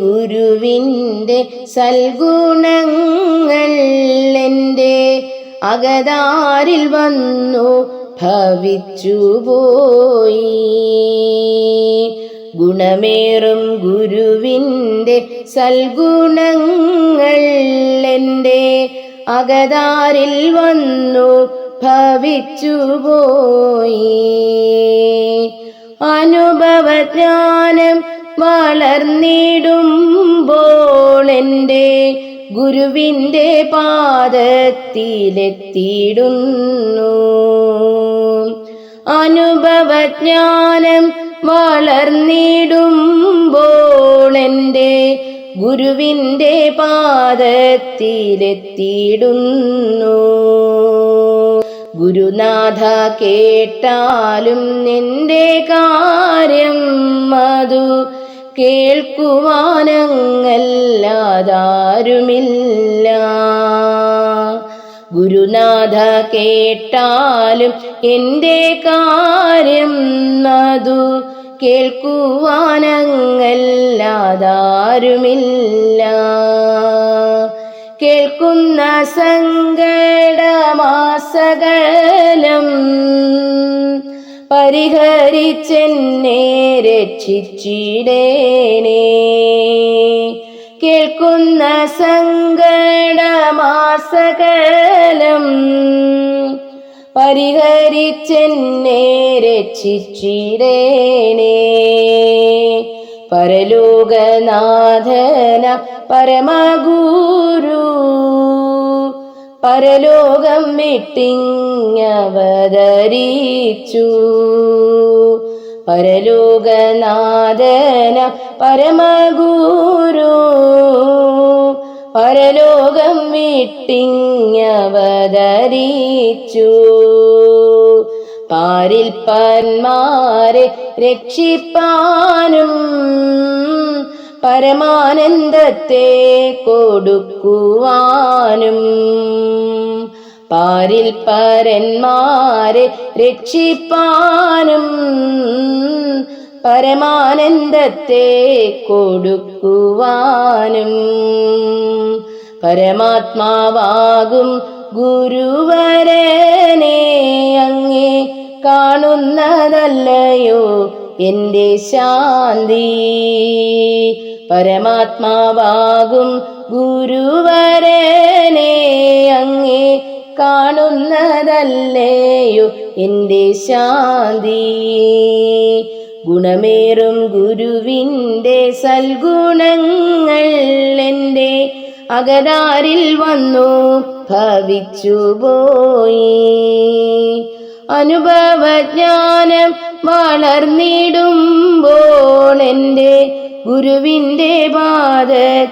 ഗുരുവിന്റെ സൽഗുണങ്ങൾ എന്റെ അകതാരിൽ വന്നു ഭവിച്ചു പോയി. ഗുണമേറും ഗുരുവിന്റെ സൽഗുണങ്ങൾ എന്റെ അകതാരിൽ വന്നു ഭവിച്ചുപോയി അനുഭവജ്ഞാനം വളർന്നിടുമ്പോൾ എന്റെ ഗുരുവിന്റെ പാദത്തിലെത്തിയിടുന്നു. അനുഭവജ്ഞാനം വളർന്നിടുമ്പോൾ എന്റെ ഗുരുവിന്റെ പാദത്തിലെത്തിയിടുന്നു. ഗുരുനാഥ കേട്ടാലും നിന്റെ കാര്യം മധു കേൾക്കുവാനങ്ങല്ലാതാരുമില്ല. ഗുരുനാഥ കേട്ടാലും എന്റെ കാര്യം നതു കേൾക്കുവാനങ്ങല്ലാതാരുമില്ല. സങ്കടമാസകലം പരിഹരിച്ചെന്നെ രക്ഷിച്ചിടേനേ. കേൾക്കുന്ന സങ്കടമാസകലം പരിഹരിച്ചെന്നെ രക്ഷിച്ചിടേനേ. പരലോകനാഥന പരമഗുരു പരലോകം വിട്ടിങ്ങവതരിച്ചു പരലോകനാഥന പരമഗുരു. പരലോകം വിട്ടിങ്ങവതരിച്ചു പാരിൽ പന്മാരെ രക്ഷിപ്പാനും പരമാനന്ദത്തെ കൊടുക്കുവാനും പാരിൽ പരന്മാരെ രക്ഷിപ്പാനും പരമാനന്ദത്തെ കൊടുക്കുവാനും പരമാത്മാവാകും ഗുരുവരനെ അങ്ങേ കാണുന്നതല്ലയോ എന്റെ ശാന്തി? പരമാത്മാവാകും ഗുരുവരനെ അങ്ങേ കാണുന്നതല്ലേയു എന്റെ ശാന്തി. ഗുണമേറും ഗുരുവിന്റെ സൽഗുണങ്ങൾ എന്റെ അകതാരിൽ വന്നു ഭവിച്ചു പോയി. അനുഭവജ്ഞാനം വളർന്നിടുമ്പോൾ എന്റെ ഗുരുവിന്റെ പാദത്തിലെത്തിയിടുന്നു.